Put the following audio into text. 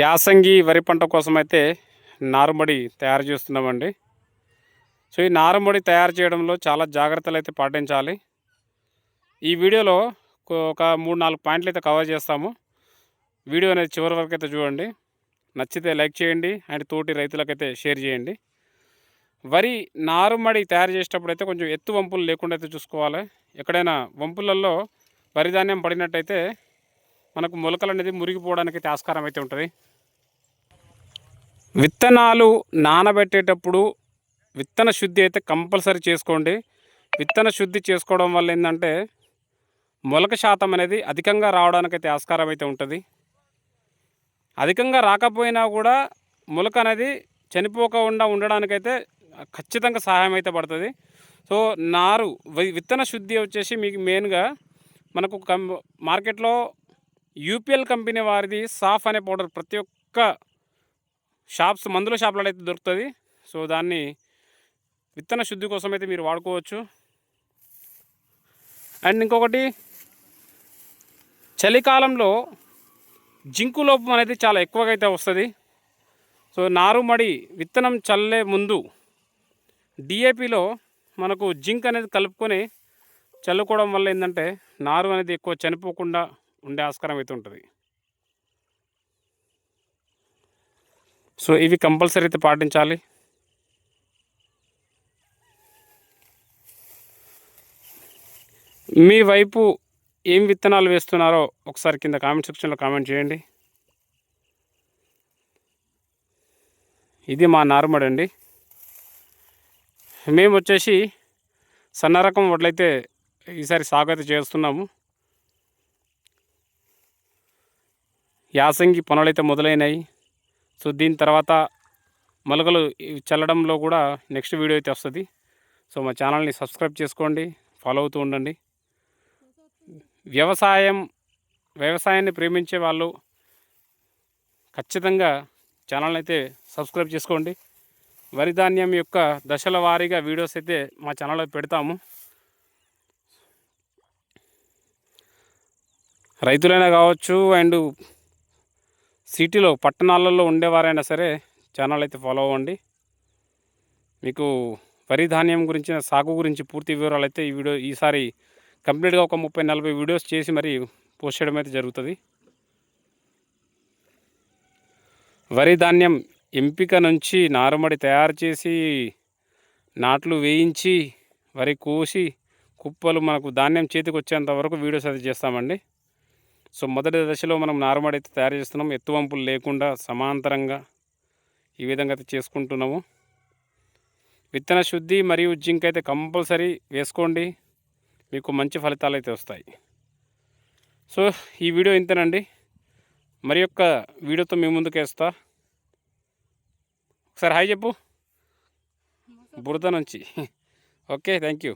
యాసంగి వరి పంట కోసం అయితే నారుమడి తయారు చేస్తున్నామండి. సో ఈ నారుమడి తయారు చేయడంలో చాలా జాగ్రత్తలు అయితే పాటించాలి. ఈ వీడియోలో ఒక మూడు నాలుగు పాయింట్లు అయితే కవర్ చేస్తాము. వీడియో అనేది చివరి వరకు అయితే చూడండి. నచ్చితే లైక్ చేయండి అండ్ తోటి రైతులకైతే షేర్ చేయండి. వరి నారుమడి తయారు చేసేటప్పుడు అయితే కొంచెం ఎత్తు వంపులు లేకుండా అయితే చూసుకోవాలి. ఎక్కడైనా వంపులలో వరి ధాన్యం పడినట్టయితే మనకు మొలకలు అనేది మురిగిపోవడానికి అయితే ఆస్కారం అయితే ఉంటుంది. విత్తనాలు నానబెట్టేటప్పుడు విత్తన శుద్ధి అయితే కంపల్సరీ చేసుకోండి. విత్తన శుద్ధి చేసుకోవడం వల్ల ఏంటంటే మొలక శాతం అనేది అధికంగా రావడానికైతే ఆస్కారం అయితే ఉంటుంది. అధికంగా రాకపోయినా కూడా మొలక అనేది చనిపోకుండా ఉండడానికైతే ఖచ్చితంగా సహాయం అయితే పడుతుంది. సో నారు విత్తన శుద్ధి వచ్చేసి మీకు మెయిన్గా మనకు కం మార్కెట్లో యూపీఎల్ కంపెనీ వారిది సాఫ్ అనే పౌడర్. ప్రతి ఒక్క షాప్స్ మందుల షాప్లలో అయితే దొరుకుతుంది. సో దాన్ని విత్తన శుద్ధి కోసం అయితే మీరు వాడుకోవచ్చు. అండ్ ఇంకొకటి చలికాలంలో జింకు లోపం అనేది చాలా ఎక్కువగా అయితే వస్తుంది. సో నారుమడి విత్తనం చల్లే ముందు డిఏపిలో మనకు జింక్ అనేది కలుపుకొని చల్లుకోవడం వల్ల ఏంటంటే నారు అనేది ఎక్కువ చనిపోకుండా ఉండే ఆస్కారం అయితే ఉంటుంది. సో ఇవి కంపల్సరీ అయితే పాటించాలి. మీ వైపు ఏం విత్తనాలు వేస్తున్నారో ఒకసారి కింద కామెంట్ సెక్షన్లో కామెంట్ చేయండి. ఇది మా నార్మడ్ అండి. మేము వచ్చేసి సన్న రకం వడ్లైతే ఈసారి సాగు అయితే చేస్తున్నాము. యాసంగి పనులైతే మొదలైనాయి. సో దీని తర్వాత మొలకలు ఇవి చల్లడంలో కూడా నెక్స్ట్ వీడియో అయితే వస్తుంది. సో మా ఛానల్ని సబ్స్క్రైబ్ చేసుకోండి ఫాలో అవుతూ ఉండండి. వ్యవసాయం వ్యవసాయాన్ని ప్రేమించే వాళ్ళు ఖచ్చితంగా ఛానల్ని అయితే సబ్స్క్రైబ్ చేసుకోండి. వరి ధాన్యం యొక్క దశల వారీగా వీడియోస్ అయితే మా ఛానల్లో పెడతాము. రైతులైనా కావచ్చు అండ్ సిటీలో పట్టణాలలో ఉండేవారైనా సరే ఛానల్ అయితే ఫాలో అవ్వండి. మీకు వరి ధాన్యం గురించిన సాగు గురించి పూర్తి వివరాలు అయితే ఈ వీడియో ఈసారి కంప్లీట్గా ఒక ముప్పై నలభై వీడియోస్ చేసి మరి పోస్ట్ చేయడం అయితే జరుగుతుంది. వరి ధాన్యం ఎంపిక నుంచి నారుమడి తయారు చేసి నాట్లు వేయించి వరి కోసి కుప్పలు మనకు ధాన్యం చేతికి వచ్చేంత వరకు వీడియోస్ అయితే చేస్తామండి. సో మొదటి దశలో మనం నార్మల్ అయితే తయారు చేస్తున్నాం. ఎత్తువంపులు లేకుండా సమాంతరంగా ఈ విధంగా అయితే చేసుకుంటున్నాము. విత్తన శుద్ధి మరియు జింక్ అయితే కంపల్సరీ వేసుకోండి. మీకు మంచి ఫలితాలు అయితే వస్తాయి. సో ఈ వీడియో ఇంతేనండి. మరి యొక్క వీడియోతో మీ ముందుకు వేస్తా. ఒకసారి హాయ్ చెప్పు. బురద నుంచి. Okay thank you